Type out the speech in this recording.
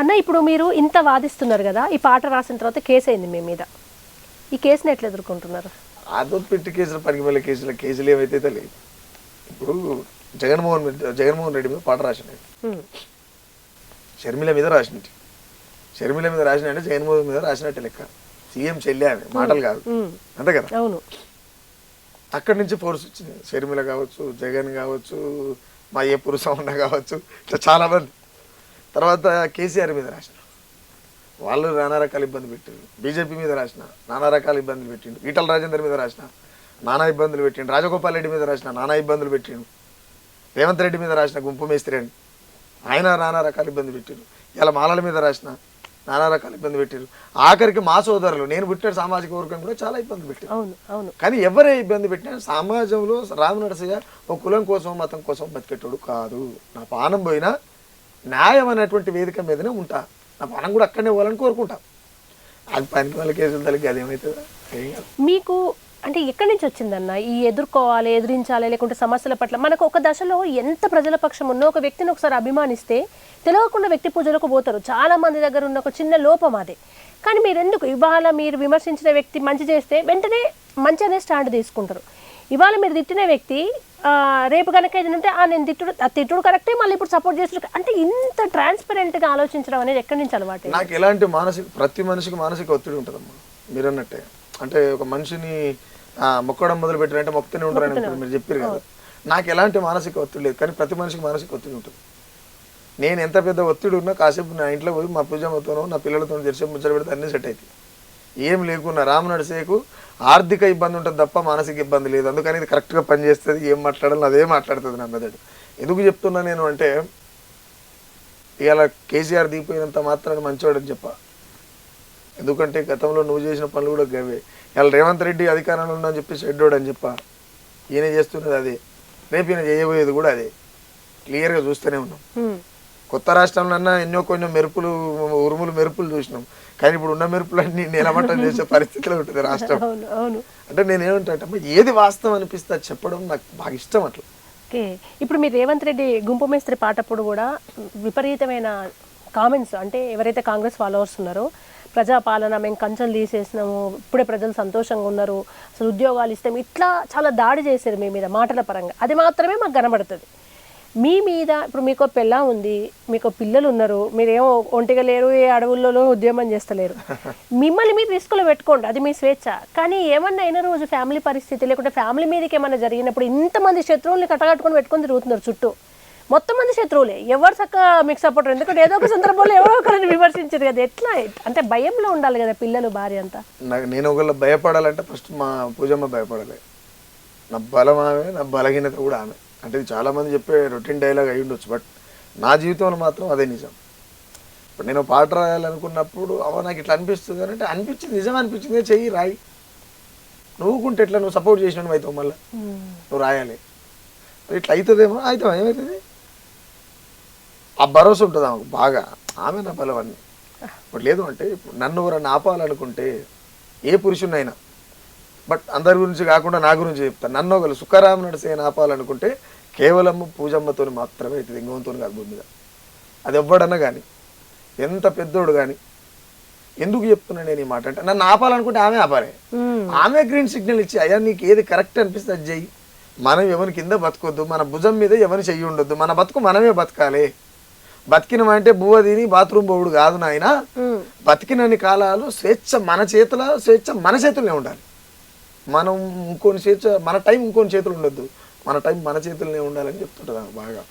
అన్న ఇప్పుడు మీరు ఇంత వాదిస్తున్నారు కదా ఈ పాట రాసిన తర్వాత కేసు అయింది మీ మీద. ఈ కేసుని ఎట్లా ఎదుర్కొంటున్నారు? అదో పెట్టి కేసులు పనికి కేసులు కేసులు ఏమైతే తెలియదు ఇప్పుడు జగన్మోహన్ జగన్మోహన్ రెడ్డి మీద పాట రాసిన షర్మిల మీద రాసినట్టు షర్మిల మీద రాసిన అంటే జగన్మోహన్ మీద రాసినట్టు లెక్క. సీఎం చెల్లి ఆమె మాటలు కాదు. అంతే కదా? అవును. అక్కడి నుంచి ఫోర్స్ వచ్చింది. షర్మిల కావచ్చు జగన్ కావచ్చు మా ఏ పురుషమ్మ కావచ్చు ఇట్లా చాలా మంది. తర్వాత కేసీఆర్ మీద రాసిన. వాళ్ళు నానా రకాల ఇబ్బంది పెట్టారు బీజేపీ మీద రాసిన నానా రకాల ఇబ్బందులు పెట్టిండు ఈటల రాజేందర్ మీద రాసిన నానా ఇబ్బందులు పెట్టిండు రాజగోపాల్ రెడ్డి మీద రాసిన నానా ఇబ్బందులు పెట్టిండు రేవంత్ రెడ్డి మీద రాసిన గుంపు మేస్త్రి అని ఆయన నానా రకాల ఇబ్బంది పెట్టారు ఇలా మాలల మీద రాసిన నానా రకాల ఇబ్బంది పెట్టారు ఆఖరికి మా సోదరులు నేను పుట్టిన సామాజిక వర్గం కూడా చాలా ఇబ్బంది పెట్టారు అవును అవును. కానీ ఎవరే ఇబ్బంది పెట్టినా సమాజంలో రాము నరసయ్య ఒక కులం కోసం మతం కోసం బతికేటోడు కాదు. నా పానం పోయినా న్యాయం అనేటువంటి వేదిక మీదనే ఉంటా. నా మనం కూడా అక్కడనే పోవాలని కోరుకుంటా. అది పనికి వాళ్ళ కేసులు తల్లికి అదేమవుతుందా మీకు అంటే ఎక్కడి నుంచి వచ్చిందన్న? ఈ ఎదుర్కోవాలి ఎదిరించాలి లేకుంటే సమస్యల పట్ల మనకు ఒక దశలో ఎంత ప్రజల పక్షం ఉన్నా ఒక వ్యక్తిని ఒకసారి అభిమానిస్తే తెలియకుండా వ్యక్తి పూజలకు పోతారు. చాలా మంది దగ్గర ఉన్న ఒక చిన్న లోపం అదే. కానీ మీరు ఎందుకు ఇవాళ మీరు విమర్శించిన వ్యక్తి మంచి చేస్తే వెంటనే మంచి అనే స్టాండ్ తీసుకుంటారు. ఇవాళ మీరు తిట్టిన వ్యక్తి రేపు కనుక ఏదంటే ఆ నేను తిట్టుడు ఆ తిట్టుడు కరెక్టే మళ్ళీ ఇప్పుడు సపోర్ట్ చేస్తుడు అంటే ఇంత ట్రాన్స్పరెంట్గా ఆలోచించడం అనేది ఎక్కడి నుంచి అలవాటు? నాకు ఎలాంటి మానసిక ప్రతి మనిషికి మానసిక ఒత్తిడి ఉంటుందమ్మా మీరు అన్నట్టే అంటే ఒక మనిషిని మొక్కడం మొదలు పెట్టినంటే మొక్కతూనే ఉంటారని మీరు చెప్పారు కదా. నాకు ఎలాంటి మానసిక ఒత్తిడి లేదు కానీ ప్రతి మనిషికి మానసిక ఒత్తిడి ఉంటుంది. నేను ఎంత పెద్ద ఒత్తిడి ఉన్నా కాసేపు నా ఇంట్లో పోయి మా పూజమ్మతోనో నా పిల్లలతో తెరిచి ముచ్చట పెడితే అన్నీ సెట్ అవుతాయి ఏం లేకున్నా రాము సేకు ఆర్థిక ఇబ్బంది ఉంటుంది తప్ప మానసిక ఇబ్బంది లేదు. అందుకని ఇది కరెక్ట్గా పనిచేస్తుంది. ఏం మాట్లాడాలి అదే మాట్లాడుతుంది నా మెదడు. ఎందుకు చెప్తున్నా నేను అంటే ఇవాళ కేసీఆర్ దిగిపోయినంత మాత్రాన్ని మంచివాడని చెప్ప. ఎందుకంటే గతంలో నువ్వు చేసిన పనులు కూడా గవే. ఇవాళ రేవంత్ రెడ్డి అధికారంలో ఉన్నా అని చెప్పి షెడ్డోడు అని చెప్ప. ఈయన చేస్తున్నది అదే. రేపు ఈయన చేయబోయేది కూడా అదే. క్లియర్గా చూస్తూనే ఉన్నాం. కొత్త రాష్ట్రంలో అన్నా ఎన్నో కొన్ని మెరుపులు ఉరుములు మెరుపులు చూసినాం. కానీ ఇప్పుడు ఉన్న మెరుపులన్నీ నిలమట్టం చేసే పరిస్థితిలో ఉంటుంది రాష్ట్రం. అవును అవును. అంటే నేను ఏమంటే ఏది వాస్తవం అనిపిస్తే చెప్పడం నాకు బాగా ఇష్టం అట్లా. ఓకే. ఇప్పుడు మీ రేవంత్ రెడ్డి గుంపు మేస్త్రి పాటప్పుడు కూడా విపరీతమైన కామెంట్స్ అంటే ఎవరైతే కాంగ్రెస్ ఫాలోవర్స్ ఉన్నారో ప్రజాపాలన మేము కంచెలు తీసేసినాము ఇప్పుడే ప్రజలు సంతోషంగా ఉన్నారు అసలు ఉద్యోగాలు ఇస్తాం ఇట్లా చాలా దాడి చేశారు మీ మీద మాటల పరంగా. అది మాత్రమే మాకు కనబడుతుంది. మీ మీద ఇప్పుడు మీకు పెళ్ళ ఉంది మీకు పిల్లలు ఉన్నారు మీరేమో ఒంటిగా లేరు ఏ అడవుల్లో ఉద్యమం చేస్తలేరు. మిమ్మల్ని మీరు రిస్కులో పెట్టుకోండి అది మీ స్వేచ్ఛ. కానీ ఏమన్నా అయిన రోజు ఫ్యామిలీ పరిస్థితి లేకుంటే ఫ్యామిలీ మీదకి ఏమన్నా జరిగినప్పుడు ఇంతమంది శత్రువుల్ని కట్టగట్టుకొని పెట్టుకొని తిరుగుతున్నారు చుట్టూ. మొత్తం మంది శత్రువులే. ఎవరు చక్కగా మీకు సపోర్ట్ ఎందుకంటే ఏదో ఒక సందర్భంలో ఎవరో ఒకరిని విమర్శించారు కదా ఎట్లా? అంటే భయంలో ఉండాలి కదా పిల్లలు భార్య అంతా. నేను ఒకవేళ భయపడాలంటే ఫస్ట్ మా పూజమ్మ భయపడాలి. నా బలం ఆమె? నా బలహీనత కూడా ఆమె. అంటే ఇది చాలా మంది చెప్పే రొటీన్ డైలాగ్ అయి ఉండొచ్చు బట్ నా జీవితంలో మాత్రం అదే నిజం. ఇప్పుడు నేను పాట రాయాలనుకున్నప్పుడు అవ నాకు ఇట్లా అనిపిస్తుంది అని అంటే అనిపించింది నిజం అనిపించింది చెయ్యి రాయి. నువ్వుకుంటే ఎట్లా నువ్వు సపోర్ట్ చేసినావు అవుతావు మళ్ళీ? నువ్వు రాయాలి. ఇట్లా అవుతుందేమో అవుతావు ఏమవుతుంది ఆ భరోసా ఉంటుంది ఆమెకు బాగా. ఆమె నా బలం అన్ని ఇప్పుడు లేదు అంటే ఇప్పుడు నన్ను ఎవరన్నా ఆపాలనుకుంటే ఏ పురుషునైనా బట్ అందరి గురించి కాకుండా నా గురించి చెప్తాను నన్ను ఒకరు సుఖరామ నడిసేని ఆపాలనుకుంటే కేవలం పూజమ్మతో మాత్రమే అవుతుంది ఇంకోతో కాదు భూమి మీద. అది ఎవ్వడన్నా కానీ ఎంత పెద్దోడు కానీ ఎందుకు చెప్తున్నా నేను ఈ మాట అంటే నన్ను ఆపాలనుకుంటే ఆమె ఆపాలి. ఆమె గ్రీన్ సిగ్నల్ ఇచ్చి అయ్యా నీకు ఏది కరెక్ట్ అనిపిస్తే అది చెయ్యి. మనం ఎవరి కింద బతకొద్దు మన భుజం మీద ఎవరి చెయ్యి ఉండొద్దు మన బతుకు మనమే బతకాలి. బతికినమంటే బువ్వ తిని బాత్రూమ్ పోవుడు కాదు నాయన. బతికినన్ని కాలాలు స్వేచ్ఛ మన చేతిలో స్వేచ్ఛ మన చేతుల్లో ఉండాలి. మనం ఇంకొన్ని స్వేచ్ఛ మన టైం ఇంకొని చేతులు ఉండొద్దు. మన టైం మన చేతుల్లోనే ఉండాలని చెప్తుంటుంది బాగా.